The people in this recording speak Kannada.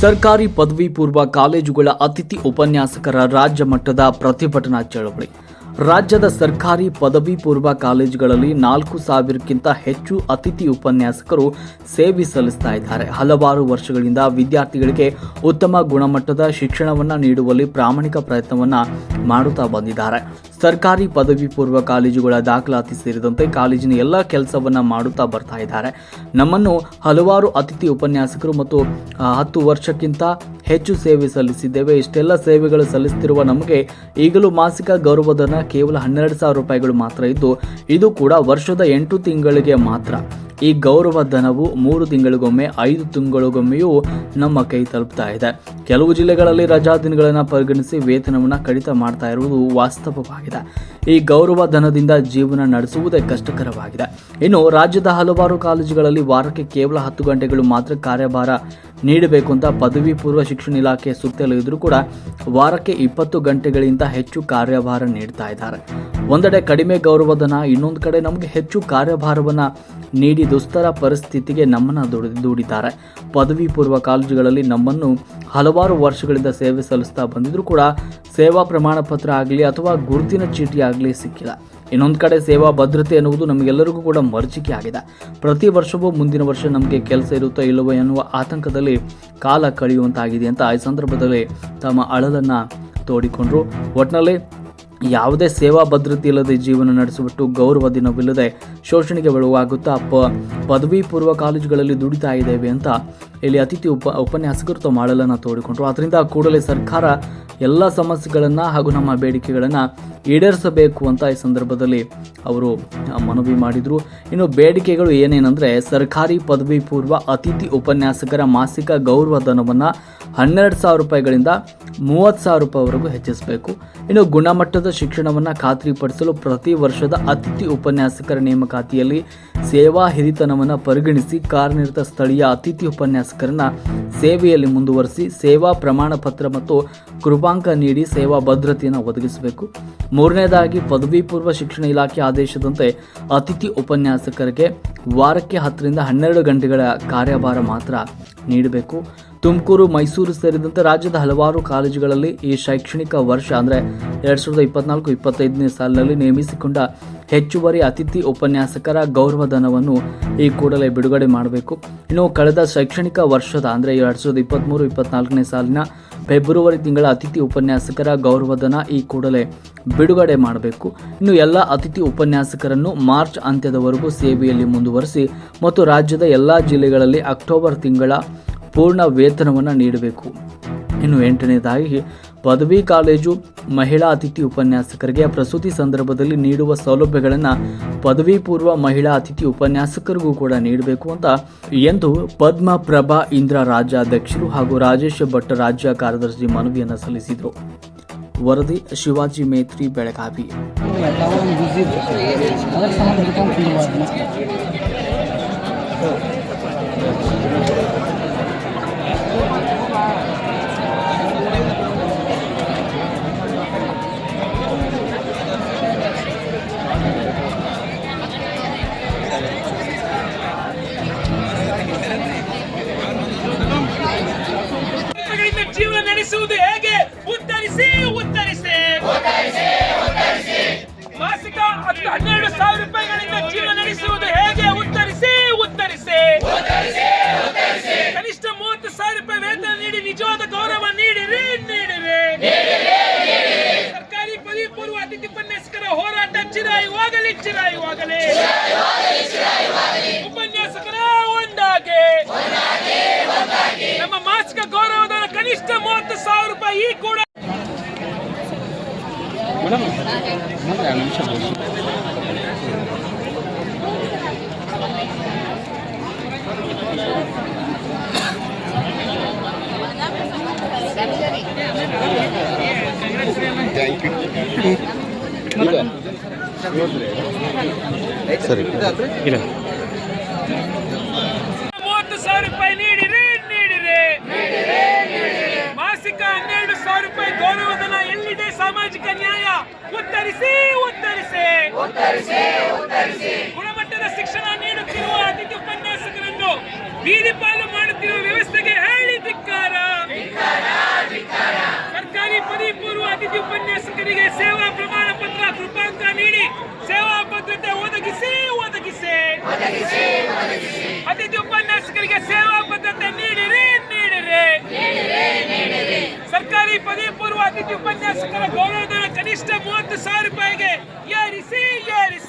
ಸರ್ಕಾರಿ ಪದವಿ ಪೂರ್ವ ಕಾಲೇಜುಗಳ ಅತಿಥಿ ಉಪನ್ಯಾಸಕರ ರಾಜ್ಯ ಮಟ್ಟದ ಪ್ರತಿಭಟನಾ ಚಳವಳಿ. ರಾಜ್ಯದ ಸರ್ಕಾರಿ ಪದವಿ ಪೂರ್ವ ಕಾಲೇಜುಗಳಲ್ಲಿ ನಾಲ್ಕು ಸಾವಿರಕ್ಕಿಂತ ಹೆಚ್ಚು ಅತಿಥಿ ಉಪನ್ಯಾಸಕರು ಸೇವೆ ಸಲ್ಲಿಸ್ತಾ ಇದ್ದಾರೆ. ಹಲವಾರು ವರ್ಷಗಳಿಂದ ವಿದ್ಯಾರ್ಥಿಗಳಿಗೆ ಉತ್ತಮ ಗುಣಮಟ್ಟದ ಶಿಕ್ಷಣವನ್ನು ನೀಡುವಲ್ಲಿ ಪ್ರಾಮಾಣಿಕ ಪ್ರಯತ್ನವನ್ನ ಮಾಡುತ್ತಾ ಬಂದಿದ್ದಾರೆ. ಸರ್ಕಾರಿ ಪದವಿ ಪೂರ್ವ ಕಾಲೇಜುಗಳ ದಾಖಲಾತಿ ಸೇರಿದಂತೆ ಕಾಲೇಜಿನ ಎಲ್ಲ ಕೆಲಸವನ್ನ ಮಾಡುತ್ತಾ ಬರ್ತಾ ಇದ್ದಾರೆ. ನಮ್ಮನ್ನು ಹಲವಾರು ಅತಿಥಿ ಉಪನ್ಯಾಸಕರು ಮತ್ತು ಹತ್ತು ವರ್ಷಕ್ಕಿಂತ ಹೆಚ್ಚು ಸೇವೆ ಸಲ್ಲಿಸಿದ್ದೇವೆ. ಇಷ್ಟೆಲ್ಲ ಸೇವೆಗಳು ಸಲ್ಲಿಸುತ್ತಿರುವ ನಮಗೆ ಈಗಲೂ ಮಾಸಿಕ ಗೌರವಧನ ಕೇವಲ ಹನ್ನೆರಡು ಸಾವಿರ ರೂಪಾಯಿಗಳು ಮಾತ್ರ ಇದ್ದು, ಇದು ಕೂಡ ವರ್ಷದ ಎಂಟು ತಿಂಗಳಿಗೆ ಮಾತ್ರ. ಈ ಗೌರವಧನವು ಮೂರು ತಿಂಗಳಿಗೊಮ್ಮೆ, ಐದು ತಿಂಗಳಿಗೊಮ್ಮೆಯೂ ನಮ್ಮ ಕೈ ತಲುಪ್ತಾ ಇದೆ. ಕೆಲವು ಜಿಲ್ಲೆಗಳಲ್ಲಿ ರಜಾ ದಿನಗಳನ್ನು ಪರಿಗಣಿಸಿ ವೇತನವನ್ನು ಕಡಿತ ಮಾಡ್ತಾ ಇರುವುದು ವಾಸ್ತವವಾಗಿದೆ. ಈ ಗೌರವ ಧನದಿಂದ ಜೀವನ ನಡೆಸುವುದೇ ಕಷ್ಟಕರವಾಗಿದೆ. ಇನ್ನು ರಾಜ್ಯದ ಹಲವಾರು ಕಾಲೇಜುಗಳಲ್ಲಿ ವಾರಕ್ಕೆ ಕೇವಲ ಹತ್ತು ಗಂಟೆಗಳು ಮಾತ್ರ ಕಾರ್ಯಭಾರ ನೀಡಬೇಕು ಅಂತ ಪದವಿ ಪೂರ್ವ ಶಿಕ್ಷಣ ಇಲಾಖೆ ಸುತ್ತಲೂ ಇದ್ರೂ ಕೂಡ ವಾರಕ್ಕೆ ಇಪ್ಪತ್ತು ಗಂಟೆಗಳಿಂದ ಹೆಚ್ಚು ಕಾರ್ಯಭಾರ ನೀಡ್ತಾ ಇದ್ದಾರೆ. ಒಂದೆಡೆ ಕಡಿಮೆ ಗೌರವಧನ, ಇನ್ನೊಂದು ಕಡೆ ನಮಗೆ ಹೆಚ್ಚು ಕಾರ್ಯಭಾರವನ್ನು ನೀಡಿ ದುಸ್ತರ ಪರಿಸ್ಥಿತಿಗೆ ನಮ್ಮನ್ನು ದುಡಿ, ದೂಡಿದ್ದಾರೆ. ಪದವಿ ಪೂರ್ವ ಕಾಲೇಜುಗಳಲ್ಲಿ ನಮ್ಮನ್ನು ಹಲವಾರು ವರ್ಷಗಳಿಂದ ಸೇವೆ ಸಲ್ಲಿಸ್ತಾ ಬಂದಿದ್ರು ಕೂಡ ಸೇವಾ ಪ್ರಮಾಣ ಪತ್ರ ಆಗಲಿ ಅಥವಾ ಗುರುತಿನ ಚೀಟಿ ಆಗಲಿ ಸಿಕ್ಕಿಲ್ಲ. ಇನ್ನೊಂದು ಕಡೆ ಸೇವಾ ಭದ್ರತೆ ಎನ್ನುವುದು ನಮಗೆಲ್ಲರಿಗೂ ಕೂಡ ಮರ್ಚಿಕೆ ಆಗಿದೆ. ಪ್ರತಿ ವರ್ಷವೂ ಮುಂದಿನ ವರ್ಷ ನಮಗೆ ಕೆಲಸ ಇರುತ್ತೋ ಇಲ್ಲವೋ ಎನ್ನುವ ಆತಂಕದಲ್ಲಿ ಕಾಲ ಕಳೆಯುವಂತಾಗಿದೆ ಅಂತ ಈ ಸಂದರ್ಭದಲ್ಲಿ ತಮ್ಮ ಅಳಲನ್ನು ತೋಡಿಕೊಂಡ್ರು. ಒಟ್ಟಿನಲ್ಲಿ ಯಾವುದೇ ಸೇವಾ ಭದ್ರತೆ ಇಲ್ಲದೆ ಜೀವನ ನಡೆಸಿಬಿಟ್ಟು ಗೌರವ ದಿನವಿಲ್ಲದೆ ಶೋಷಣೆಗೆ ಒಳಗಾಗುತ್ತಾ ಪ ಪದವಿ ಪೂರ್ವ ಕಾಲೇಜುಗಳಲ್ಲಿ ದುಡಿತಾ ಇದ್ದೇವೆ ಅಂತ ಇಲ್ಲಿ ಅತಿಥಿ ಉಪ, ಉಪನ್ಯಾಸಕರು ತಮ್ಮ ಅಳಲನ್ನು ತೋಡಿಕೊಂಡ್ರು. ಅದರಿಂದ ಕೂಡಲೇ ಸರ್ಕಾರ ಎಲ್ಲ ಸಮಸ್ಯೆಗಳನ್ನು ಹಾಗೂ ನಮ್ಮ ಬೇಡಿಕೆಗಳನ್ನು ಈಡೇರಿಸಬೇಕು ಅಂತ ಈ ಸಂದರ್ಭದಲ್ಲಿ ಅವರು ಮನವಿ ಮಾಡಿದರು. ಇನ್ನು ಬೇಡಿಕೆಗಳು ಏನೇನೆಂದರೆ ಸರ್ಕಾರಿ ಪದವಿ ಪೂರ್ವ ಅತಿಥಿ ಉಪನ್ಯಾಸಕರ ಮಾಸಿಕ ಗೌರವ ಧನವನ್ನು ಹನ್ನೆರಡು ಸಾವಿರ ರೂಪಾಯಿಗಳಿಂದ ಮೂವತ್ತು ಸಾವಿರ ರೂಪಾಯಿವರೆಗೂ ಹೆಚ್ಚಿಸಬೇಕು. ಇನ್ನು ಗುಣಮಟ್ಟದ ಶಿಕ್ಷಣವನ್ನು ಖಾತ್ರಿಪಡಿಸಲು ಪ್ರತಿ ವರ್ಷದ ಅತಿಥಿ ಉಪನ್ಯಾಸಕರ ನೇಮಕಾತಿಯಲ್ಲಿ ಸೇವಾ ಹಿರಿತನವನ್ನು ಪರಿಗಣಿಸಿ ಕಾರ್ಯನಿರತ ಸ್ಥಳೀಯ ಅತಿಥಿ ಉಪನ್ಯಾಸಕರನ್ನ ಸೇವೆಯಲ್ಲಿ ಮುಂದುವರಿಸಿ ಸೇವಾ ಪ್ರಮಾಣ ಪತ್ರ ಮತ್ತು ಕೃಪಾಂಕ ನೀಡಿ ಸೇವಾ ಭದ್ರತೆಯನ್ನು ಒದಗಿಸಬೇಕು. ಮೂರನೇದಾಗಿ, ಪದವಿ ಪೂರ್ವ ಶಿಕ್ಷಣ ಇಲಾಖೆ ಆದೇಶದಂತೆ ಅತಿಥಿ ಉಪನ್ಯಾಸಕರಿಗೆ ವಾರಕ್ಕೆ ಹತ್ತರಿಂದ ಹನ್ನೆರಡು ಗಂಟೆಗಳ ಕಾರ್ಯಭಾರ ಮಾತ್ರ ನೀಡಬೇಕು. ತುಮಕೂರು, ಮೈಸೂರು ಸೇರಿದಂತೆ ರಾಜ್ಯದ ಹಲವಾರು ಕಾಲೇಜುಗಳಲ್ಲಿ ಈ ಶೈಕ್ಷಣಿಕ ವರ್ಷ ಅಂದರೆ ಎರಡು ಸಾವಿರದ ಇಪ್ಪತ್ನಾಲ್ಕು, ಇಪ್ಪತ್ತೈದನೇ ಸಾಲಿನಲ್ಲಿ ನೇಮಿಸಿಕೊಂಡ ಹೆಚ್ಚುವರಿ ಅತಿಥಿ ಉಪನ್ಯಾಸಕರ ಗೌರವಧನವನ್ನು ಈ ಕೂಡಲೇ ಬಿಡುಗಡೆ ಮಾಡಬೇಕು. ಇನ್ನು ಕಳೆದ ಶೈಕ್ಷಣಿಕ ವರ್ಷದ, ಅಂದರೆ ಎರಡು ಸಾವಿರದ ಇಪ್ಪತ್ತ್ಮೂರು ಇಪ್ಪತ್ನಾಲ್ಕನೇ ಸಾಲಿನ ಫೆಬ್ರವರಿ ತಿಂಗಳ ಅತಿಥಿ ಉಪನ್ಯಾಸಕರ ಗೌರವಧನ ಈ ಕೂಡಲೇ ಬಿಡುಗಡೆ ಮಾಡಬೇಕು. ಇನ್ನು ಎಲ್ಲ ಅತಿಥಿ ಉಪನ್ಯಾಸಕರನ್ನು ಮಾರ್ಚ್ ಅಂತ್ಯದವರೆಗೂ ಸೇವೆಯಲ್ಲಿ ಮುಂದುವರಿಸಿ ಮತ್ತು ರಾಜ್ಯದ ಎಲ್ಲ ಜಿಲ್ಲೆಗಳಲ್ಲಿ ಅಕ್ಟೋಬರ್ ತಿಂಗಳ ಪೂರ್ಣ ವೇತನವನ್ನು ನೀಡಬೇಕು. ಇನ್ನು ಎಂಟನೇದಾಗಿ, ಪದವಿ ಕಾಲೇಜು ಮಹಿಳಾ ಅತಿಥಿ ಉಪನ್ಯಾಸಕರಿಗೆ ಪ್ರಸೂತಿ ಸಂದರ್ಭದಲ್ಲಿ ನೀಡುವ ಸೌಲಭ್ಯಗಳನ್ನು ಪದವಿ ಪೂರ್ವ ಮಹಿಳಾ ಅತಿಥಿ ಉಪನ್ಯಾಸಕರಿಗೂ ಕೂಡ ನೀಡಬೇಕು ಅಂತ ಎಂದು ಪದ್ಮ ಪ್ರಭಾ ಇಂದ್ರ ರಾಜ್ಯಾಧ್ಯಕ್ಷರು ಹಾಗೂ ರಾಜೇಶ್ ಭಟ್ ರಾಜ್ಯ ಕಾರ್ಯದರ್ಶಿ ಮನವಿಯನ್ನು ಸಲ್ಲಿಸಿದರು. ವರದಿ, ಶಿವಾಜಿ ಮೇತ್ರಿ, ಬೆಳಗಾವಿ. ನಡೆಸುವುದು ಹೇಗೆ ಉತ್ತರಿಸಿ ಉತ್ತರಿಸಿ. ಮಾಸಿಕ ಹತ್ತು ಹನ್ನೆರಡು ಸಾವಿರ ರೂಪಾಯಿಗಳಿಂದ ಜೀವನ ನಡೆಸುವುದು ಹೇಗೆ ಉತ್ತರಿಸಿ ಉತ್ತರಿಸಿ. ಕನಿಷ್ಠ ಮೂವತ್ತು ಸಾವಿರ ರೂಪಾಯಿ ವೇತನ ನೀಡಿ, ನಿಜವಾದ ಗೌರವ ನೀಡಿರಿ ನೀಡಿರಿ. ಸರ್ಕಾರಿ ಪದವಿ ಪೂರ್ವ ಅತಿಥಿ ಉಪನ್ಯಾಸಕರ ಹೋರಾಟ ಚಿರಾಯುವಾಗಲಿ ಚಿರಾಯುವಾಗಲಿ. ಉಪನ್ಯಾಸಕರ ಒಂದಾಗೆ. ನಮ್ಮ ಮಾಸಿಕ ಗೌರವಧನ ಕನಿಷ್ಠ ಮೂವತ್ತು ಸಾವಿರ ರೂಪಾಯಿ ಈ ಕೂಡ ಮೂವತ್ತು ಸಾಮಾಜಿಕ ನ್ಯಾಯ ಉತ್ತರಿಸಿ ಉತ್ತರಿಸಿ ಉತ್ತರಿಸಿ ಉತ್ತರಿಸಿ ಗುಣಮಟ್ಟದ ಶಿಕ್ಷಣ ನೀಡುತ್ತಿರುವ ಅತಿಥಿ ಉಪನ್ಯಾಸಕರನ್ನು ಬೀದಿ ಮಾಡುತ್ತಿರುವ ವ್ಯವಸ್ಥೆಗೆ ಹೇಳಿ ಧಿಕ್ಕಾರ. ಸರ್ಕಾರಿ ಪದವಿ ಪೂರ್ವ ಅತಿಥಿ ಉಪನ್ಯಾಸಕರಿಗೆ ಸೇವಾ ಪ್ರಮಾಣ ಪತ್ರ ಕೃಪಾಂಕ ನೀಡಿ ಸೇವಾ ಭದ್ರತೆ ಒದಗಿಸಿ ಒದಗಿಸಿ. ಅತಿಥಿ ಉಪನ್ಯಾಸಕರಿಗೆ ಸೇವಾ ಸರ್ಕಾರಿ ಪದವಿ ಪೂರ್ವ ಅತಿಥಿ ಉಪನ್ಯಾಸಕರ ಗೌರವಧನ ಕನಿಷ್ಠ ಮೂವತ್ತು ಸಾವಿರ ರೂಪಾಯಿಗೆ ಯಾರಿಸಿ ಯಾರಿಸಿ